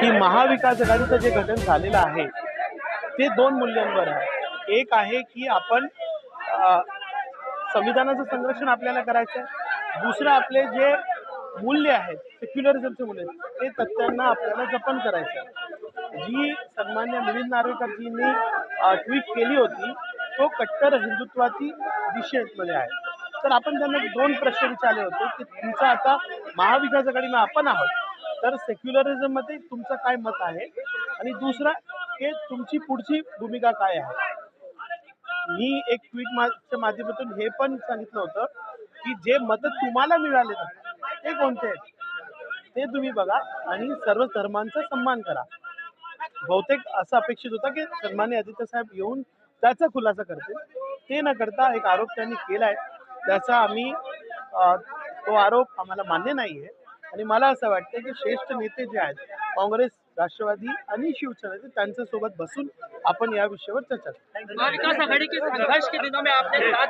की महाविकास आघाडीचं जे गठन झालेलं आहे ते दोन मूल्यांवर आहे. एक आहे की आपण संविधानाचं संरक्षण आपल्याला करायचं आहे दुसरं आपले जे मूल्य आहेत सेक्युलरिझमचे मूल्य ते तथ्यांना आपल्याला जपन करायचं आहे जी सन्मान्य मिलिंद नार्वेकरजींनी ट्विट केली होती तो कट्टर हिंदुत्वाची दिशेमध्ये आहे. तर आपण त्यांना दोन प्रश्न विचारले होते की तुमचा आता महाविकास आघाडीनं आपण आहोत. तर सेक्युलरिझममध्ये तुमचं काय मत आहे? आणि दुसरा की तुमची पुढची भूमिका काय आहे? मी एक ट्विट च्या माध्यमातून हे पण सांगितलं होतं की जे मतं तुम्हाला मिळाले ते कोणते? आहेत ते तुम्ही बघा आणि सर्व धर्मांचा सन्मान करा. बहुतेक असं अपेक्षित होतं की सन्मान्य आदित्य साहेब येऊन त्याचा खुलासा करतील. ते न करता एक आरोप त्यांनी केलाय. त्याचा आम्ही तो आरोप आम्हाला मान्य नाही आहे आणि मला असं वाटतं की श्रेष्ठ नेते जे आहेत काँग्रेस राष्ट्रवादी आणि शिवसेना त्यांच्यासोबत बसून आपण या विषयावर चर्चा